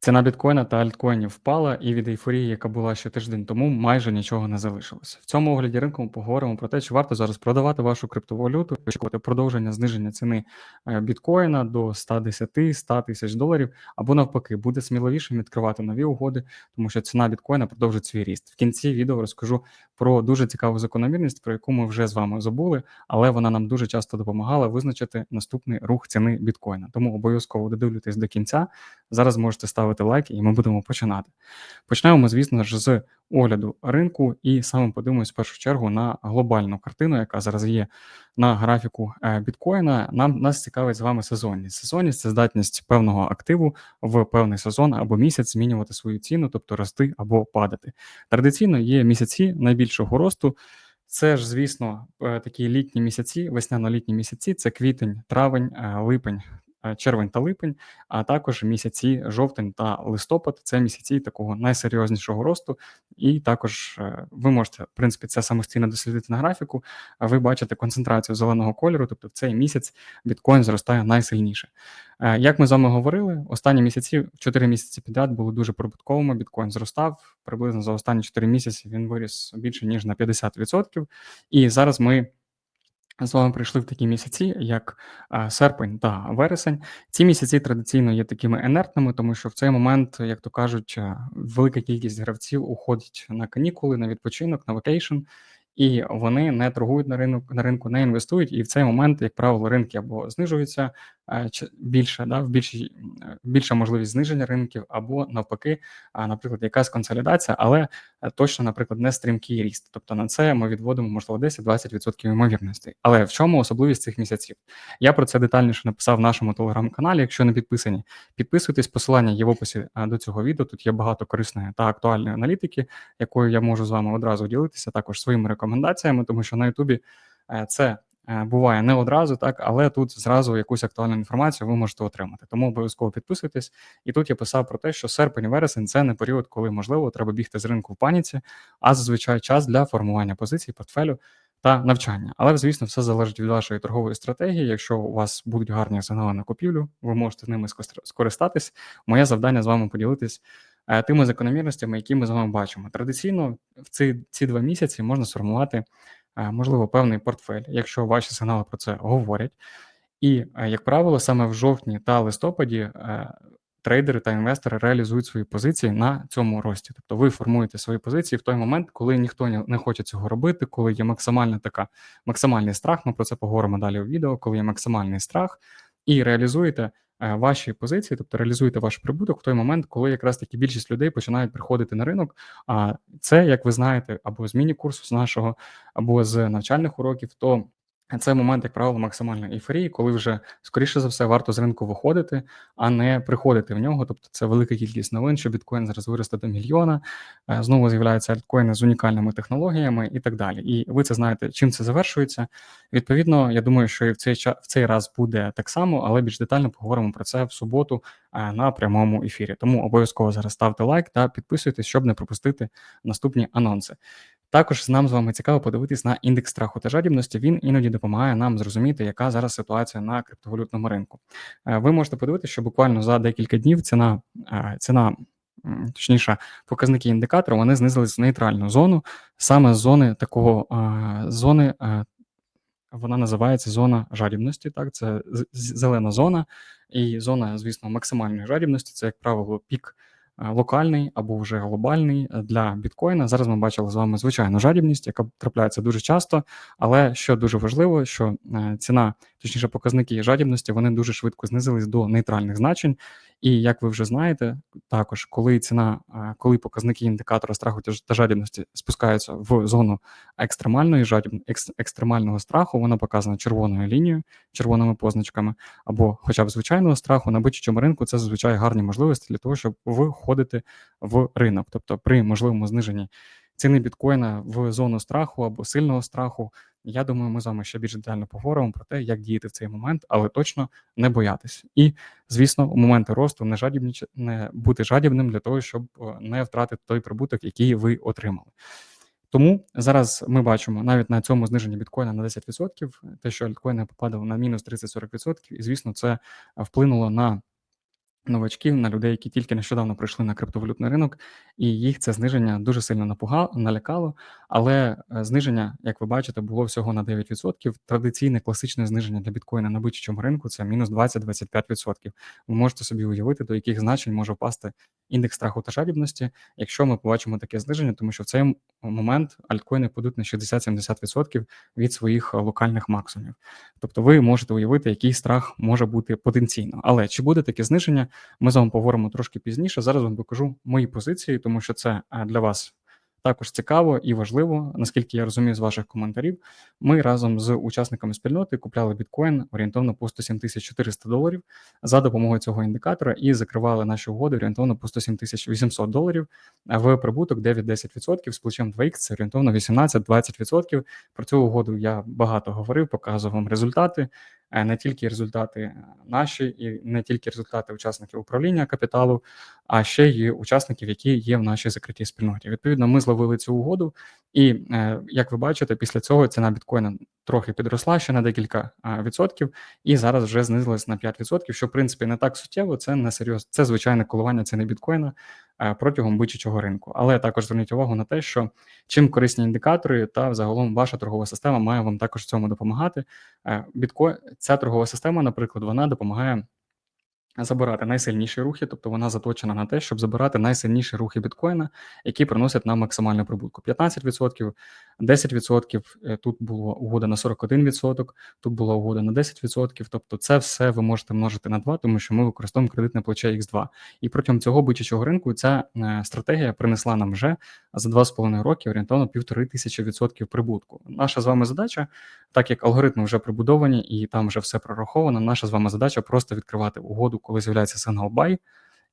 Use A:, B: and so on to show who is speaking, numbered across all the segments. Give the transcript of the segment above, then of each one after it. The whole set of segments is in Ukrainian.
A: Ціна біткоїна та альткоїнів впала, і від ейфорії, яка була ще тиждень тому, майже нічого не залишилося. В цьому огляді ринку ми поговоримо про те, чи варто зараз продавати вашу криптовалюту, очікувати продовження зниження ціни е, біткоїна до 110-100 тисяч доларів, або навпаки, буде сміливішим відкривати нові угоди, тому що ціна біткоїна продовжить свій ріст. В кінці відео розкажу про дуже цікаву закономірність, про яку ми вже з вами забули, але вона нам дуже часто допомагала визначити наступний рух ціни біткоїна. Тому обов'язково додивлюйтесь до кінця. Зараз можете ставити лайк, і ми будемо починати. Почнемо ми, звісно ж, з огляду ринку, і саме подивимось в першу чергу на глобальну картину, яка зараз є на графіку е, біткоїна. Нам нас цікавить з вами сезонність. Сезонність це здатність певного активу в певний сезон або місяць змінювати свою ціну, тобто рости або падати. Традиційно є місяці найбільшого росту. Це ж, звісно, е, такі літні місяці, весняно-літні місяці це квітень, травень, е, липень, червень та липень, а також місяці жовтень та листопад це місяці такого найсерйознішого росту. І також е, ви можете, в принципі, це самостійно дослідити на графіку. Ви бачите концентрацію зеленого кольору, тобто в цей місяць біткоін зростає найсильніше. Е, як ми з вами говорили, останні місяці, 4 місяці підряд були дуже прибутковими. Біткоін зростав приблизно за останні 4 місяці. Він виріс більше ніж на 50%. І зараз ми з вами прийшли в такі місяці, як серпень та вересень. Ці місяці традиційно є такими енертними, тому що в цей момент, як то кажуть, велика кількість гравців уходить на канікули, на відпочинок, на вакейшн, і вони не торгують на ринок на ринку, не інвестують. І в цей момент, як правило, ринки або знижуються е, більше, да, в більшій більша можливість зниження ринків, або навпаки, наприклад, якась консолідація, але е, точно, наприклад, не стрімкий ріст. Тобто на це ми відводимо можливо 10-20% ймовірності. Але в чому особливість цих місяців? Я про це детальніше написав в нашому телеграм-каналі. Якщо не підписані, підписуйтесь. Посилання є в описі е, до цього відео. Тут є багато корисної та актуальної аналітики, якою я можу з вами одразу ділитися, також своїми рекомендаціями тому що на Ютубі е, це е, буває не одразу, так, але тут зразу якусь актуальну інформацію ви можете отримати. Тому обов'язково підписуйтесь. І тут я писав про те, що серпень-вересень це не період, коли можливо треба бігти з ринку в паніці, а зазвичай час для формування позицій, портфелю. Та навчання, але звісно, все залежить від вашої торгової стратегії. Якщо у вас будуть гарні сигнали на купівлю, ви можете ними скористатись. Моє завдання з вами поділитись Е, тими закономірностями, які ми з вами бачимо. Традиційно в ці ці два місяці можна сформувати, е, можливо, певний портфель, якщо ваші сигнали про це говорять. І, е, як правило, саме в жовтні та листопаді трейдери та інвестори реалізують свої позиції на цьому рості. Тобто ви формуєте свої позиції в той момент, коли ніхто не хоче цього робити, коли є максимальна така максимальний страх. Ми про це поговоримо далі у відео, коли є максимальний страх, і реалізуєте Е, ваші позиції, тобто реалізуєте ваш прибуток в той момент, коли якраз таки більшість людей починають приходити на ринок. А це, як ви знаєте, або з міні-курсу з нашого, або з навчальних уроків, то це момент, як правило, максимальної ейфорії, коли вже скоріше за все варто з ринку виходити, а не приходити в нього. Тобто це велика кількість новин, що біткоін зараз виросте до мільйона. Е, знову з'являються альткоїни з унікальними технологіями і так далі. І ви це знаєте, чим це завершується. Відповідно, я думаю, що і в цей час в цей раз буде так само, але більш детально поговоримо про це в суботу е, на прямому ефірі. Тому обов'язково зараз ставте лайк та підписуйтесь, щоб не пропустити наступні анонси. Також нам з вами цікаво подивитись на індекс страху та жадібності. Він іноді допомагає нам зрозуміти, яка зараз ситуація на криптовалютному ринку. Е, ви можете подивитися, що буквально за декілька днів ціна е, ціна. Точніше, показники індикатора вони знизились в нейтральну зону, саме з зони такого зони, вона називається зона жадібності. Так, це зелена зона, і зона, звісно, максимальної жадібності це, як правило, пік Е, локальний або вже глобальний е, для біткоїна. Зараз ми бачили з вами звичайну жадібність, яка трапляється дуже часто. Але що дуже важливо, що е, ціна, точніше, показники жадібності, вони дуже швидко знизились до нейтральних значень. І як ви вже знаєте, також коли ціна, коли показники індикатора страху та жадібності спускаються в зону екстремальної жадіб... екстремального страху, вона показана червоною лінією, червоними позначками, або хоча б звичайного страху на будь-чому ринку, це зазвичай гарні можливості для того, щоб ви входити в ринок. Тобто, при можливому зниженні ціни біткоїна в зону страху або сильного страху. Я думаю, ми з вами ще більш детально поговоримо про те, як діяти в цей момент, але точно не боятись. І, звісно, у моменти росту не жадібніч... не бути жадібним для того, щоб не втратити той прибуток, який ви отримали. Тому зараз ми бачимо навіть на цьому зниженні біткоїна на 10%, те, що альткоїни попадали на мінус 30-40%, і звісно, це вплинуло на новачків, на людей, які тільки нещодавно прийшли на криптовалютний ринок, і їх це зниження дуже сильно напугало, налякало. Але е, зниження, як ви бачите, було всього на 9%. Традиційне класичне зниження для біткоїна на бичачому ринку це мінус 20-25%. Ви можете собі уявити, до яких значень може впасти індекс страху та жадібності, якщо ми побачимо таке зниження, тому що в цей момент альткоїни падуть на 60-70% від своїх е, локальних максимумів. Тобто ви можете уявити, який страх може бути потенційно. Але чи буде таке зниження? Ми з вами поговоримо трошки пізніше. Зараз вам покажу мої позиції, тому що це е, для вас також цікаво і важливо, наскільки я розумію з ваших коментарів. Ми разом з учасниками спільноти купляли біткоін орієнтовно по 107 400 доларів за допомогою цього індикатора і закривали наші угоди орієнтовно по 107 800 доларів в прибуток 9-10%, з плечем 2х це орієнтовно 18-20%. Про цю угоду я багато говорив, показував вам результати. Е, не тільки результати наші, і не тільки результати учасників управління капіталу, а ще й учасників, які є в нашій закритій спільноті. Відповідно, ми зловили цю угоду, і е, як ви бачите, після цього ціна біткоїна трохи підросла ще на декілька відсотків, і зараз вже знизилась на 5%, що в принципі не так суттєво. Це не серйозно, це звичайне коливання ціни біткоїна е, протягом бичачого ринку. Але також зверніть увагу на те, що чим корисні індикатори, та взагалом ваша торгова система має вам також в цьому допомагати. Бітко ця торгова система, наприклад, вона допомагає забирати найсильніші рухи, тобто вона заточена на те, щоб забирати найсильніші рухи біткоїна, які приносять нам максимальну прибутку. 15%, 10%, е, тут була угода на 41%, тут була угода на 10%. Тобто, це все ви можете множити на 2, тому що ми використовуємо кредитне плече X2. І протягом цього бичачого ринку ця е, стратегія принесла нам вже за 2,5 роки орієнтовно півтори тисячі відсотків прибутку. Наша з вами задача, так як алгоритми вже прибудовані і там вже все прораховано. Наша з вами задача просто відкривати угоду коли з'являється сигнал buy,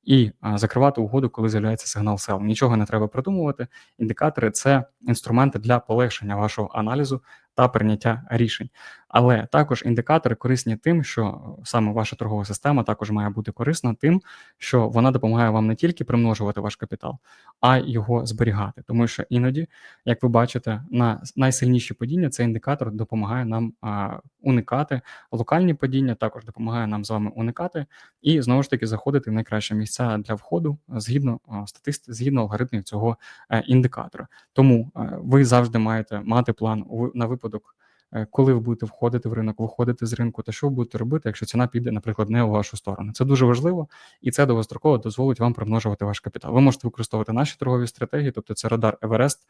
A: і закривати угоду, коли з'являється сигнал сел. Нічого не треба придумувати. Індикатори це інструменти для полегшення вашого аналізу та прийняття рішень. Але також індикатори корисні тим, що саме ваша торгова система також має бути корисна тим, що вона допомагає вам не тільки примножувати ваш капітал, а й його зберігати. Тому що іноді, як ви бачите, на найсильніші падіння цей індикатор допомагає нам а, уникати локальні падіння, також допомагає нам з вами уникати і знову ж таки заходити в найкраще місця для входу згідно статисти, згідно алгоритмів цього е, індикатора. Тому е, ви завжди маєте мати план на випадок випадок, е, коли ви будете входити в ринок, виходити з ринку, та що ви будете робити, якщо ціна піде, наприклад, не у вашу сторону. Це дуже важливо, і це довгостроково дозволить вам примножувати ваш капітал. Ви можете використовувати наші торгові стратегії, тобто це радар Еверест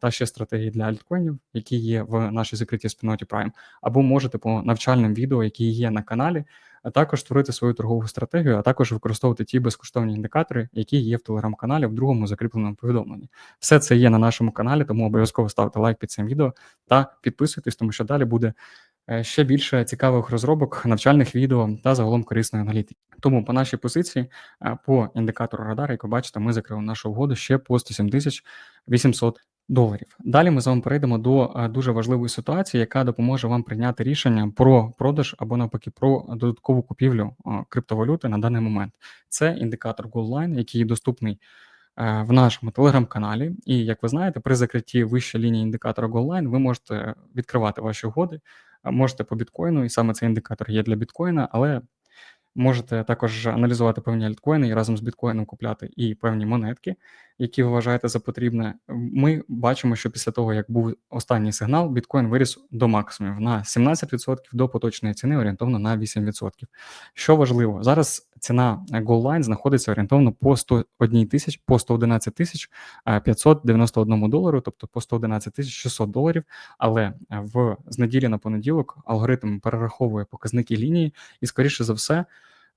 A: та ще стратегії для альткоїнів, які є в нашій закритій спільноті Prime, або можете по навчальним відео, які є на каналі а також створити свою торгову стратегію, а також використовувати ті безкоштовні індикатори, які є в телеграм-каналі в другому закріпленому повідомленні. Все це є на нашому каналі, тому обов'язково ставте лайк під цим відео та підписуйтесь, тому що далі буде. Е, ще більше цікавих розробок, навчальних відео та загалом корисної аналітики. Тому по нашій позиції, е, по індикатору радар, як ви бачите, ми закрили нашу угоду ще по 107 800 доларів. Далі ми з вами перейдемо до е, дуже важливої ситуації, яка допоможе вам прийняти рішення про продаж або навпаки про додаткову купівлю е, криптовалюти на даний момент. Це індикатор GoldLine, який доступний е, в нашому телеграм-каналі. І як ви знаєте, при закритті вищої лінії індикатора GoldLine ви можете відкривати ваші угоди, можете по біткоїну, і саме цей індикатор є для біткоїна, але Можете також аналізувати певні альткоїни і разом з біткоїном купляти і певні монетки, які ви вважаєте за потрібне. Ми бачимо, що після того, як був останній сигнал, біткоін виріс до максимумів на 17% до поточної ціни орієнтовно на 8%. Що важливо, зараз ціна GoldLine знаходиться орієнтовно по 101 тисяч, по 111 тисяч 591 долару, тобто по 111 тисяч 600 доларів. Але в з неділі на понеділок алгоритм перераховує показники лінії, і скоріше за все.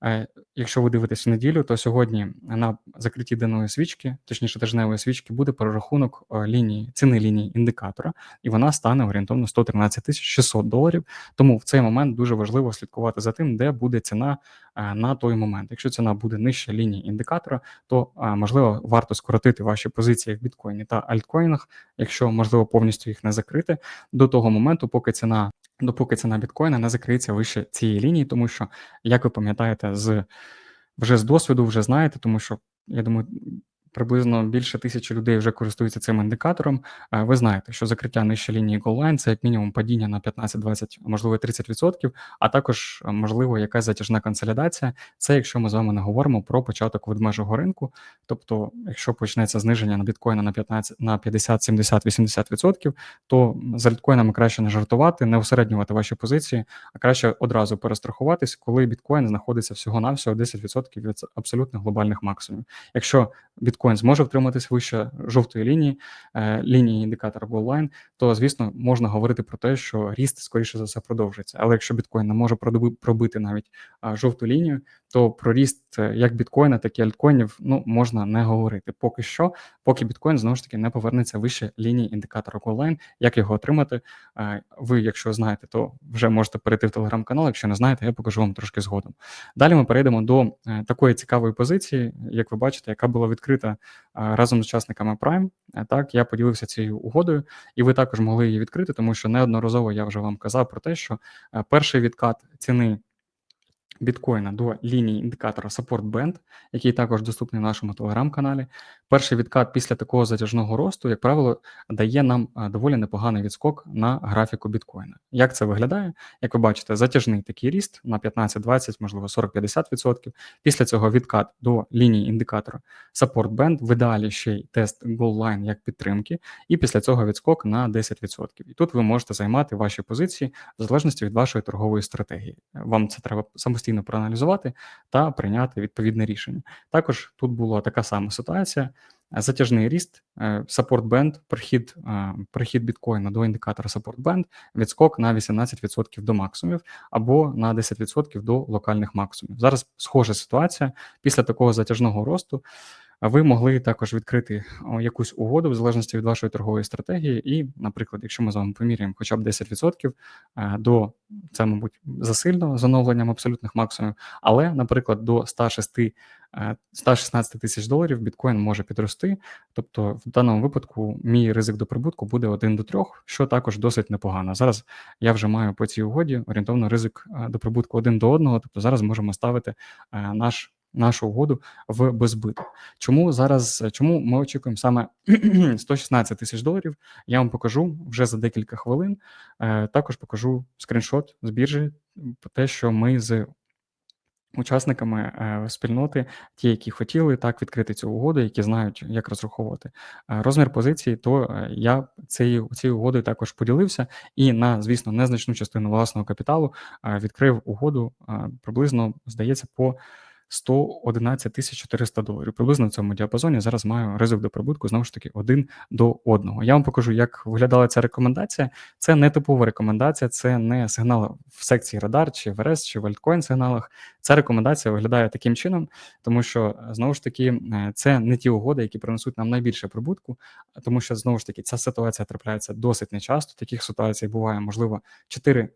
A: Е, якщо ви дивитесь неділю, то сьогодні на закритті денної свічки, точніше тижневої свічки, буде перерахунок е, лінії ціни лінії індикатора, і вона стане орієнтовно 113 тисяч 600 доларів. Тому в цей момент дуже важливо слідкувати за тим, де буде ціна е, на той момент. Якщо ціна буде нижче лінії індикатора, то можливо варто скоротити ваші позиції в біткоїні та альткоїнах, якщо можливо повністю їх не закрити до того моменту, поки ціна допоки ціна біткоїна не закриється вище цієї лінії, тому що, як ви пам'ятаєте, з вже з досвіду вже знаєте, тому що я думаю, приблизно більше тисячі людей вже користуються цим індикатором. Е, ви знаєте, що закриття нижче лінії голлайн це як мінімум падіння на 15-20, можливо 30%, а також е, можливо якась затяжна консолідація. Це якщо ми з вами не говоримо про початок ведмежого ринку. Тобто, якщо почнеться зниження на біткоїна на 15, на 50, 70, 80%, то з альткоїнами краще не жартувати, не усереднювати ваші позиції, а краще одразу перестрахуватись, коли біткоін знаходиться всього-навсього 10% від абсолютно глобальних максимумів. Якщо біткоін зможе втриматись вище жовтої лінії, е, лінії індикатора Goldline, то звісно можна говорити про те, що ріст скоріше за все продовжиться. Але якщо біткоін не може пробити навіть жовту лінію, то про ріст е, як біткоїна, так і альткоїнів ну можна не говорити. Поки що, поки біткоін знову ж таки не повернеться вище лінії індикатора Goldline. Як його отримати? Е, ви, якщо знаєте, то вже можете перейти в телеграм-канал. Якщо не знаєте, я покажу вам трошки згодом. Далі ми перейдемо до такої цікавої позиції, як ви бачите, яка була відкрита разом з учасниками Prime. Так, я поділився цією угодою, і ви також могли її відкрити, тому що неодноразово я вже вам казав про те, що перший відкат ціни біткоїна до лінії індикатора Support Band, який також доступний в нашому телеграм-каналі. Перший відкат після такого затяжного росту, як правило, дає нам доволі непоганий відскок на графіку біткоїна. Як це виглядає? Як ви бачите, затяжний такий ріст на 15-20, можливо, 40-50%. Після цього відкат до лінії індикатора Support Band, в ідеалі ще й тест Goal Line як підтримки, і після цього відскок на 10%. І тут ви можете займати ваші позиції в залежності від вашої торгової стратегії. Вам це треба самостійно проаналізувати та прийняти відповідне рішення. Також тут була така сама ситуація. Затяжний ріст, support band, прихід прихід біткоїна до індикатора support band, відскок на 18% до максимумів або на 10% до локальних максимумів. Зараз схожа ситуація після такого затяжного росту. Ви могли також відкрити якусь угоду в залежності від вашої торгової стратегії, і, наприклад, якщо ми з вами поміряємо хоча б 10% е, до це, мабуть, засильно з оновленням абсолютних максимумів, але, наприклад, до 106 116 е, тисяч доларів біткоін може підрости. Тобто, в даному випадку мій ризик до прибутку буде 1 до 3, що також досить непогано. Зараз я вже маю по цій угоді орієнтовно ризик е, до прибутку 1 до 1, тобто зараз можемо ставити наш нашу угоду в безбиток. Чому зараз чому ми очікуємо саме 116 тисяч доларів? Я вам покажу вже за декілька хвилин. Е, також покажу скріншот з біржі, те, що ми з учасниками е, спільноти, ті, які хотіли так відкрити цю угоду, які знають, як розраховувати е, розмір позиції, то я цією цією угодою також поділився і на, звісно, незначну частину власного капіталу відкрив угоду приблизно, здається, по 111 тисяч 400 доларів. Приблизно в цьому діапазоні зараз маю ризик до прибутку знову ж таки один до одного. Я вам покажу, як виглядала ця рекомендація. Це не типова рекомендація, це не сигнал в секції радар, чи в РС, чи в альткоін сигналах. Ця рекомендація виглядає таким чином, тому що знову ж таки е, це не ті угоди, які принесуть нам найбільше прибутку, тому що знову ж таки ця ситуація трапляється досить нечасто. Таких ситуацій буває, можливо, 4,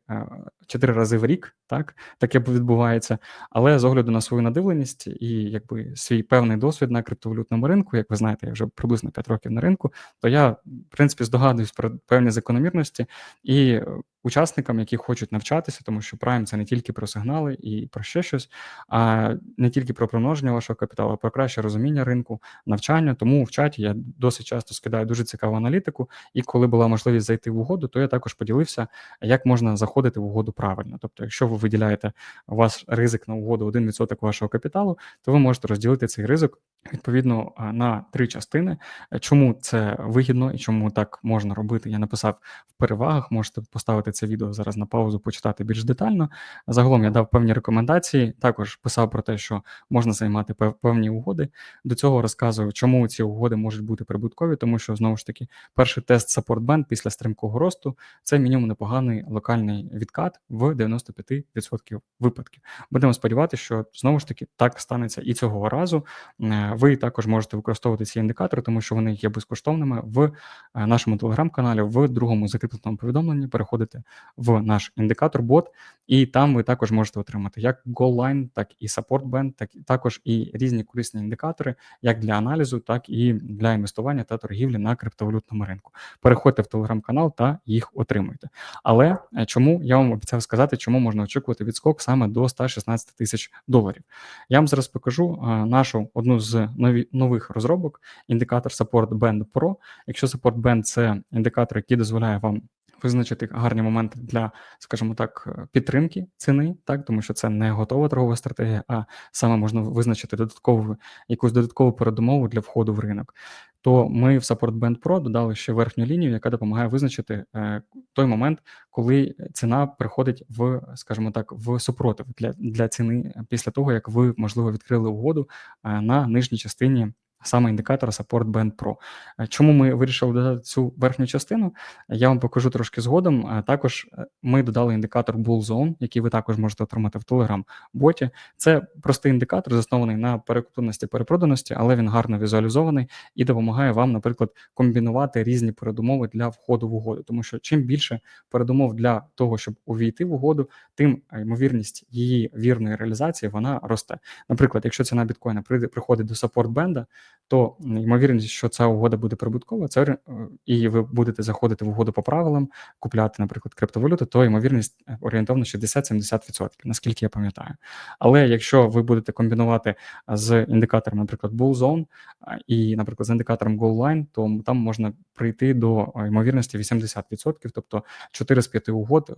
A: 4 е, рази в рік. Так таке відбувається, але з огляду на свою надивленість, зацікавленість і якби свій певний досвід на криптовалютному ринку, як ви знаєте, я вже приблизно 5 років на ринку, то я в принципі здогадуюсь про певні закономірності і учасникам, які хочуть навчатися, тому що Prime – це не тільки про сигнали і про ще щось, а не тільки про примноження вашого капіталу, а про краще розуміння ринку, навчання. Тому в чаті я досить часто скидаю дуже цікаву аналітику. І коли була можливість зайти в угоду, то я також поділився, як можна заходити в угоду правильно. Тобто, якщо ви виділяєте ваш ризик на угоду 1% вашого капіталу, то ви можете розділити цей ризик відповідно на три частини. Чому це вигідно і чому так можна робити? Я написав в перевагах. Можете поставити це відео зараз на паузу, почитати більш детально. Загалом я дав певні рекомендації. Також писав про те, що можна займати певні угоди. До цього розказую, чому ці угоди можуть бути прибуткові, тому що знову ж таки перший тест Support Band після стрімкого росту це мінімум непоганий локальний відкат в 95% випадків. Будемо сподіватися, що знову ж таки так станеться і цього разу. Е, ви також можете використовувати ці індикатори, тому що вони є безкоштовними в е, нашому телеграм-каналі, в другому закріпленому повідомленні. Переходите в наш індикатор бот, і там ви також можете отримати як line, так і band, так також і різні корисні індикатори, як для аналізу, так і для інвестування та торгівлі на криптовалютному ринку. Переходьте в телеграм-канал та їх отримуйте. Але е, чому я вам обіцяв сказати, чому можна очікувати відскок саме до 116 тисяч доларів? Я вам зараз покажу е, нашу одну з нові, нових розробок, індикатор Support Band Pro. Якщо Support Band – це індикатор, який дозволяє вам визначити гарні моменти для, скажімо так, е, підтримки ціни, так тому що це не готова торгова стратегія, а саме можна визначити додаткову якусь додаткову передумову для входу в ринок. То ми в Support Band Pro додали ще верхню лінію, яка допомагає визначити е, той момент, коли ціна приходить в, скажімо так, в супротив для для ціни після того, як ви можливо відкрили угоду е, на нижній частині саме індикатора Support Band Pro. Е, чому ми вирішили додати цю верхню частину? Я вам покажу трошки згодом. Також е, ми додали індикатор Bull Zone, який ви також можете отримати в Telegram-боті. Це простий індикатор, заснований на перекупленості перепроданості, але він гарно візуалізований і допомагає вам, наприклад, комбінувати різні передумови для входу в угоду. Тому що чим більше передумов для того, щоб увійти в угоду, тим е, ймовірність її вірної реалізації вона росте. Наприклад, якщо ціна біткоїна приходить до саппорт бенда, то ймовірність, що ця угода буде прибуткова, це е, і ви будете заходити в угоду по правилам, купляти, наприклад, криптовалюту, то ймовірність е, орієнтовно 60-70%, наскільки я пам'ятаю. Але якщо ви будете комбінувати з індикатором, наприклад, Bull Zone і, наприклад, з індикатором Goal Line, то там можна прийти до е, ймовірності 80%, тобто 4 з 5 угод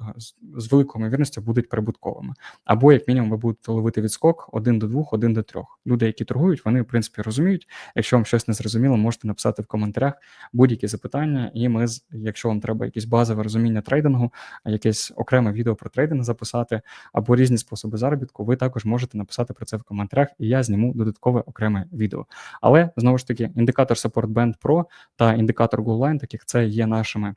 A: з великою ймовірністю будуть прибутковими. Або, як мінімум, ви будете ловити відскок 1 до 2, 1 до 3. Люди, які торгують, вони в принципі розуміють. Якщо вам щось не зрозуміло, можете написати в коментарях будь-які запитання, і ми, якщо вам треба якесь базове розуміння трейдингу, якесь окреме відео про трейдинг записати, або різні способи заробітку, ви також можете написати про це в коментарях, і я зніму додаткове окреме відео. Але знову ж таки, індикатор Support Band Pro та індикатор GoLine, таких це є нашими.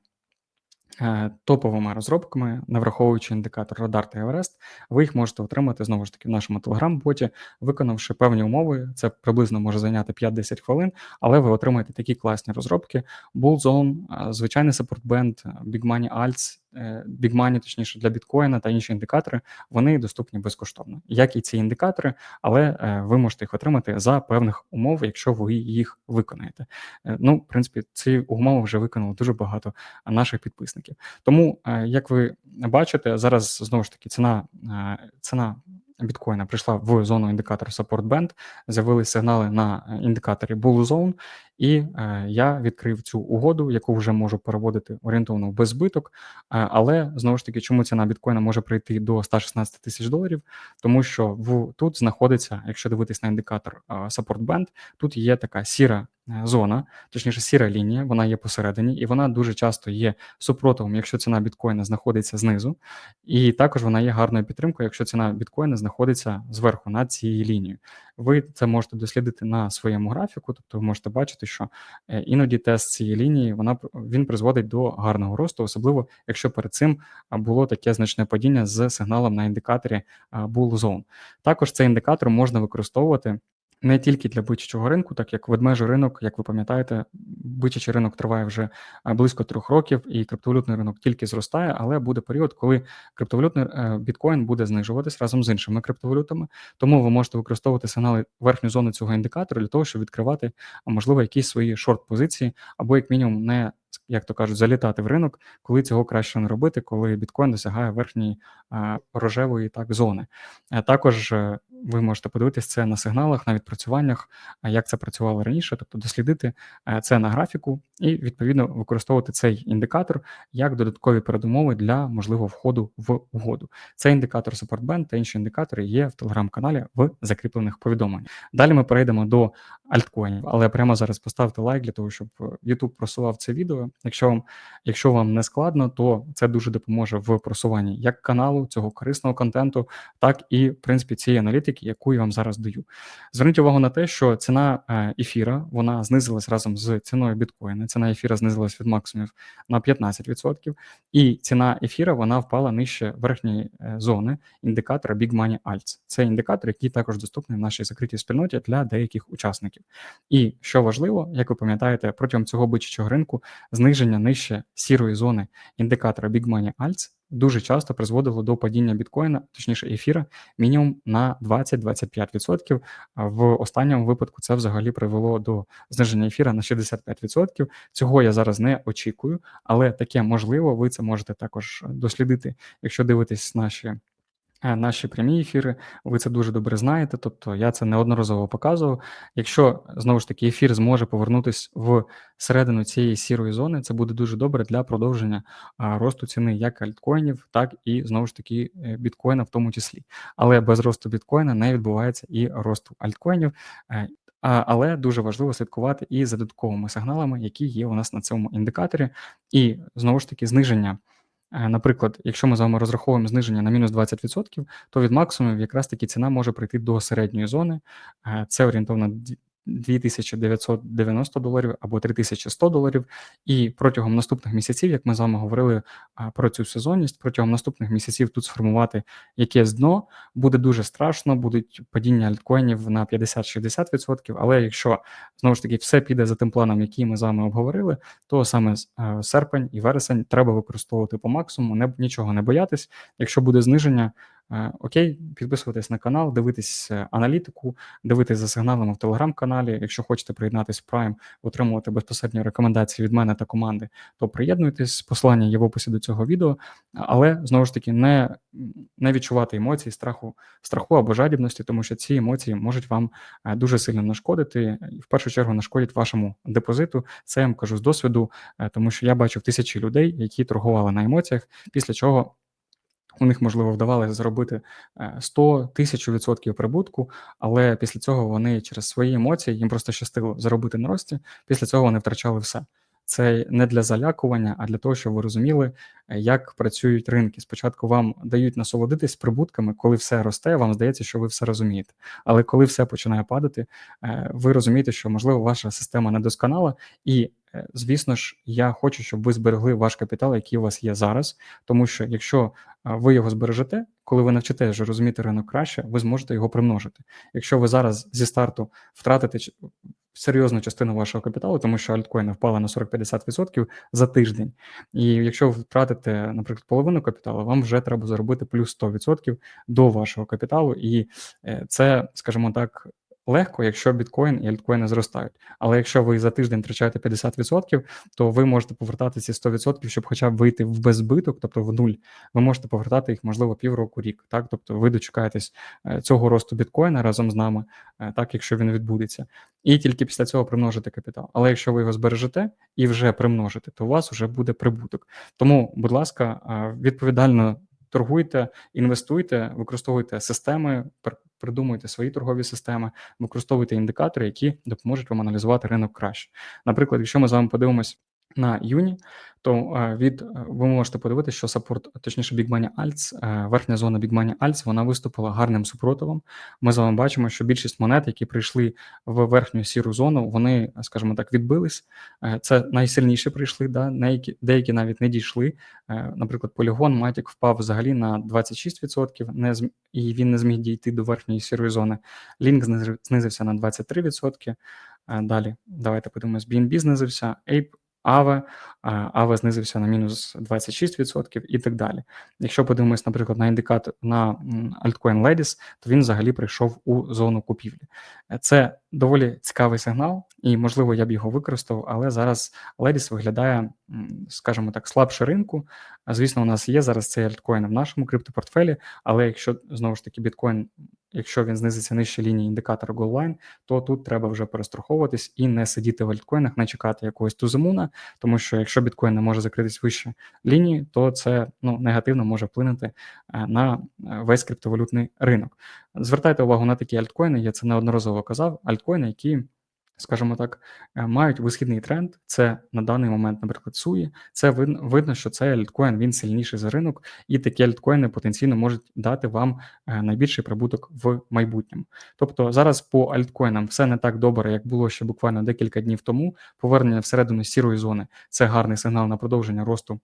A: Е, топовими розробками, не враховуючи індикатор Радар та Еверест, ви їх можете отримати знову ж таки в нашому телеграм-боті, виконавши певні умови. Це приблизно може зайняти 5-10 хвилин, але ви отримаєте такі класні розробки: Bullzone, е, звичайний Band, Big Money Alts, Е, Big Money, точніше для біткоїна та інші індикатори, вони доступні безкоштовно, як і ці індикатори, але е, ви можете їх отримати за певних умов, якщо ви їх виконаєте. Е, ну, в принципі, ці умови вже виконали дуже багато наших підписників. Тому, як ви бачите, зараз знову ж таки ціна ціна біткоїна прийшла в зону індикатора Support Band, з'явилися сигнали на індикаторі Bull Zone, і е, я відкрив цю угоду, яку вже можу переводити орієнтовно без збиток. Е, але знову ж таки, чому ціна біткоїна може прийти до 116 тисяч доларів? Тому що в тут знаходиться, якщо дивитись на індикатор е, Support Band, тут є така сіра Е, зона, точніше, сіра лінія, вона є посередині, і вона дуже часто є супротивом, якщо ціна біткоїна знаходиться знизу, і також вона є гарною підтримкою, якщо ціна біткоїна знаходиться зверху над цією лінією. Ви це можете дослідити на своєму графіку, тобто ви можете бачити, що е, іноді тест цієї лінії вона він призводить до гарного росту, особливо якщо перед цим було таке значне падіння з сигналом на індикаторі Bull Zone. Також цей індикатор можна використовувати не тільки для бичачого ринку, так як ведмежий ринок, як ви пам'ятаєте, бичачий ринок триває вже близько трьох років, і криптовалютний ринок тільки зростає, але буде період, коли криптовалютний е, біткоін буде знижуватись разом з іншими криптовалютами. Тому ви можете використовувати сигнали верхню зону цього індикатора для того, щоб відкривати, можливо, якісь свої шорт-позиції, або як мінімум не як то кажуть, залітати в ринок, коли цього краще не робити, коли біткоін досягає верхньої рожевої так зони. Е, також е, ви можете подивитися це на сигналах, на відпрацюваннях, як це працювало раніше, тобто дослідити е, це на графіку і відповідно використовувати цей індикатор як додаткові передумови для можливого входу в угоду. Цей індикатор Support Band та інші індикатори є в телеграм-каналі в закріплених повідомленнях. Далі ми перейдемо до альткоїнів, але прямо зараз поставте лайк для того, щоб YouTube просував це відео. Якщо вам якщо вам не складно, то це дуже допоможе в просуванні як каналу цього корисного контенту, так і в принципі цієї аналітики, яку я вам зараз даю. Зверніть увагу на те, що ціна е, ефіра вона знизилась разом з ціною біткоїна. Ціна ефіра знизилась від максимумів на 15%, і ціна ефіра вона впала нижче верхньої е, зони індикатора Big Money Alts. Це індикатор, який також доступний в нашій закритій спільноті для деяких учасників. І що важливо, як ви пам'ятаєте, протягом цього бичачого ринку зниження нижче сірої зони індикатора Big Money Alts дуже часто призводило до падіння біткоїна, точніше ефіра, мінімум на 20-25%. В останньому випадку це взагалі привело до зниження ефіра на 65%. Цього я зараз не очікую, але таке можливо. Ви це можете також дослідити, якщо дивитесь наші. Е, наші прямі ефіри, ви це дуже добре знаєте. Тобто я це неодноразово показував. Якщо знову ж таки ефір зможе повернутися в середину цієї сірої зони, це буде дуже добре для продовження росту ціни як альткоїнів, так і знову ж таки е, біткоїна в тому числі. Але без росту біткоїна не відбувається і росту альткоїнів. Е, але дуже важливо слідкувати і за додатковими сигналами, які є у нас на цьому індикаторі, і знову ж таки зниження. Е, наприклад, якщо ми з вами розраховуємо зниження на мінус 20%, то від максимумів якраз таки ціна може прийти до середньої зони. Е, це орієнтовно 2990 доларів або 3100 доларів. І протягом наступних місяців, як ми з вами говорили про цю сезонність, протягом наступних місяців тут сформувати якесь дно буде дуже страшно, будуть падіння альткоїнів на 50-60%. Але якщо знову ж таки все піде за тим планом, який ми з вами обговорили, то саме серпень і вересень треба використовувати по максимуму, не нічого не боятись. Якщо буде зниження. Е, окей, підписуйтесь на канал, дивитись е, аналітику, дивитись за сигналами в телеграм-каналі. Якщо хочете приєднатися в Prime, отримувати безпосередньо рекомендації від мене та команди, то приєднуйтесь. Посилання є в описі до цього відео, але знову ж таки не не відчувати емоцій, страху, страху або жадібності, тому що ці емоції можуть вам е, дуже сильно нашкодити. І в першу чергу нашкодять вашому депозиту. Це я вам кажу з досвіду, тому що я бачив тисячі людей, які торгували на емоціях, після чого. У них можливо вдавалося зробити 100 е, тисячу відсотків прибутку, але після цього вони через свої емоції їм просто щастило заробити на рості. Після цього вони втрачали все. Це не для залякування, а для того, щоб ви розуміли, е, як працюють ринки. Спочатку вам дають насолодитись прибутками, коли все росте, вам здається, що ви все розумієте. Але коли все починає падати, е, ви розумієте, що можливо ваша система недосконала, і звісно ж, я хочу, щоб ви зберегли ваш капітал, який у вас є зараз, тому що якщо ви його збережете, коли ви навчите вже розуміти ринок краще, ви зможете його примножити. Якщо ви зараз зі старту втратите серйозну частину вашого капіталу, тому що альткоїни впали на 40-50% за тиждень, і якщо ви втратите, наприклад, половину капіталу, вам вже треба заробити плюс 100% до вашого капіталу, і е, це, скажімо так, легко, якщо біткоін і альткоїни зростають. Але якщо ви за тиждень втрачаєте 50%, то ви можете повертати ці 100%, щоб хоча б вийти в безбиток, тобто в нуль. Ви можете повертати їх, можливо, півроку рік. Так, тобто ви дочекаєтесь е, цього росту біткоїна разом з нами, е, так якщо він відбудеться, і тільки після цього примножити капітал. Але якщо ви його збережете і вже примножите, то у вас вже буде прибуток. Тому, будь ласка, е, відповідально торгуйте, інвестуйте, використовуйте системи, придумуйте свої торгові системи, використовуйте індикатори, які допоможуть вам аналізувати ринок краще. Наприклад, якщо ми з вами подивимось на юні, то е, від е, ви можете подивитися, що саппорт, точніше, Money Alts, е, верхня зона Money Alts, вона виступила гарним супротивом. Ми з вами бачимо, що більшість монет, які прийшли в верхню сіру зону, вони, скажімо так, відбились. Це найсильніші прийшли, да, деякі, деякі навіть не дійшли. Наприклад, Polygon Matic впав взагалі на 26%, не і він не зміг дійти до верхньої сірої зони. Link знизився на 23%. Далі, давайте подивимось, BNB знизився, Ape Aave, Aave знизився на мінус 26% і так далі. Якщо подивимось, наприклад, на індикатор на альткоін Ledis, то він взагалі прийшов у зону купівлі. Це доволі цікавий сигнал, і, можливо, я б його використав, але зараз Ledis виглядає, скажімо так, слабше ринку. Звісно, у нас є зараз цей альткоін в нашому криптопортфелі, але якщо знову ж таки біткоін Якщо він знизиться нижче лінії індикатора голлайн, то тут треба вже перестраховуватись і не сидіти в альткоїнах, не чекати якогось тузумуна, тому що якщо біткоін не може закритись вище лінії, то це ну, негативно може вплинути е, на е, весь криптовалютний ринок. Звертайте увагу на такі альткоїни, я це неодноразово казав. Альткоїни, які скажімо так, е, мають висхідний тренд. Це на даний момент, наприклад, суї. Це видно, що цей альткоін він сильніший за ринок, і такі альткоїни потенційно можуть дати вам е, найбільший прибуток в майбутньому. Тобто зараз по альткоїнам все не так добре, як було ще буквально декілька днів тому. Повернення всередину сірої зони це гарний сигнал на продовження росту.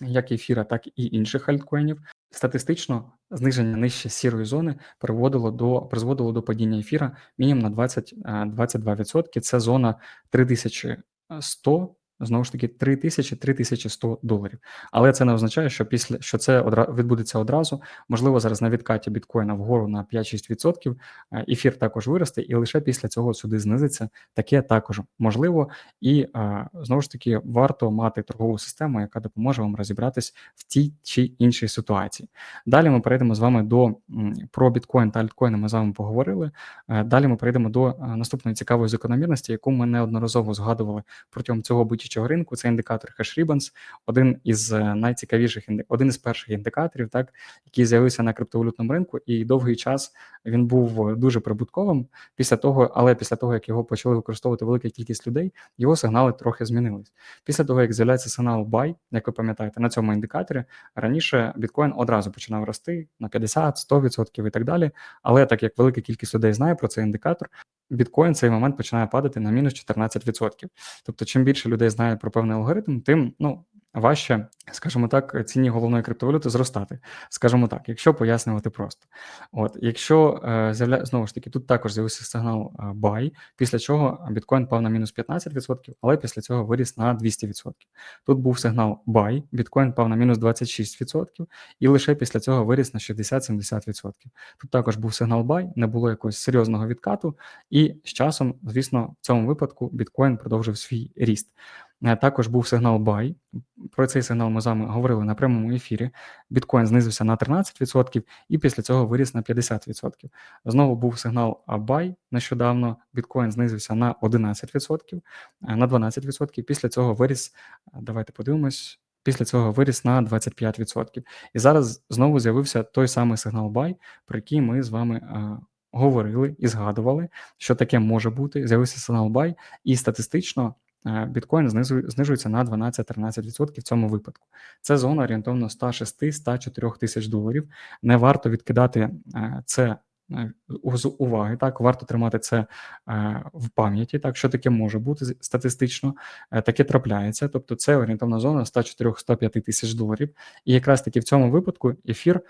A: Як ефіра, так і інших альткоїнів. Статистично зниження нижче сірої зони приводило до призводило до падіння ефіра мінімум на 20-22%. Е, Це зона 3100 знову ж таки 3000-3100 доларів. Але це не означає, що після що це одра відбудеться одразу. Можливо, зараз на відкаті біткоїна вгору на 5-6%, е, ефір також виросте, і лише після цього сюди знизиться. Таке також можливо, і е, знову ж таки варто мати торгову систему, яка допоможе вам розібратись в тій чи іншій ситуації. Далі ми перейдемо з вами до про біткоін та альткоїни. Ми з вами поговорили. Е, далі ми перейдемо до наступної цікавої закономірності, яку ми неодноразово згадували протягом цього бутічого ринку. Це індикатор HashRibbons, один із найцікавіших один із перших індикаторів, так який з'явився на криптовалютному ринку, і довгий час він був дуже прибутковим. Після того, але після того як його почали використовувати велика кількість людей, його сигнали трохи змінились. Після того, як з'являється сигнал buy, як ви пам'ятаєте, на цьому індикаторі раніше біткоін одразу починав рости на 50-100% і так далі. Але так як велика кількість людей знає про цей індикатор, біткоін цей момент починає падати на мінус 14%. Тобто, чим більше людей знає про певний алгоритм, тим ну важче, скажімо так, ціні головної криптовалюти зростати. Скажімо так, якщо пояснювати просто. От, Якщо е, з'являє знову ж таки, тут також з'явився сигнал е, buy, після чого біткоін пав на мінус 15%, але після цього виріс на 200%. Тут був сигнал buy, біткоін пав на мінус 26%, і лише після цього виріс на 60-70%. Тут також був сигнал buy, не було якогось серйозного відкату, і з часом, звісно, в цьому випадку біткоін продовжив свій ріст. Е, також був сигнал buy. Про цей сигнал ми з вами говорили на прямому ефірі. Біткоін знизився на 13% і після цього виріс на 50%. Знову був сигнал buy нещодавно. Біткоін знизився на 11%, е, на 12%. Після цього виріс. Е, давайте подивимось. Після цього виріс на 25%. І зараз знову з'явився той самий сигнал buy, про який ми з вами говорили і згадували, що таке може бути. З'явився сигнал buy, і статистично біткоін знижується на 12-13% в цьому випадку. Це зона орієнтовно 106-104 тисяч доларів. Не варто відкидати е, це е, з уваги. Так, варто тримати це в пам'яті. Так, що таке може бути статистично, таке трапляється. Тобто, це орієнтовна зона 104-105 тисяч доларів. І якраз таки в цьому випадку ефір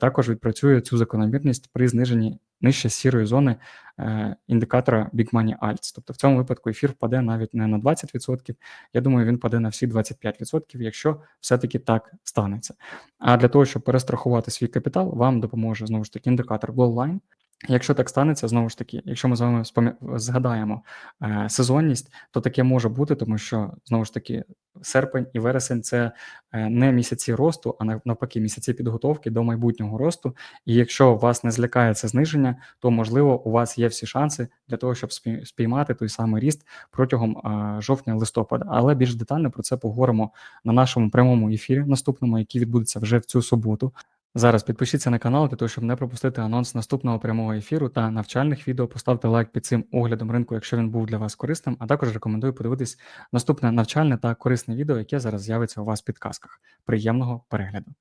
A: також відпрацює цю закономірність при зниженні нижче сірої зони е, індикатора Big Money Alts. Тобто в цьому випадку ефір впаде навіть не на 20%, я думаю, він паде на всі 25%, якщо все-таки так станеться. А для того, щоб перестрахувати свій капітал, вам допоможе знову ж таки індикатор Goldline. Якщо так станеться, знову ж таки, якщо ми з вами згадаємо е, сезонність, то таке може бути, тому що знову ж таки серпень і вересень це е, не місяці росту, а навпаки, місяці підготовки до майбутнього росту. І якщо вас не злякає це зниження, то можливо у вас є всі шанси для того, щоб спіймати той самий ріст протягом е, жовтня-листопада. Але більш детально про це поговоримо на нашому прямому ефірі, наступному, який відбудеться вже в цю суботу. Зараз підпишіться на канал для того, щоб не пропустити анонс наступного прямого ефіру та навчальних відео. Поставте лайк під цим оглядом ринку, якщо він був для вас корисним. А також рекомендую подивитись наступне навчальне та корисне відео, яке зараз з'явиться у вас в підказках. Приємного перегляду!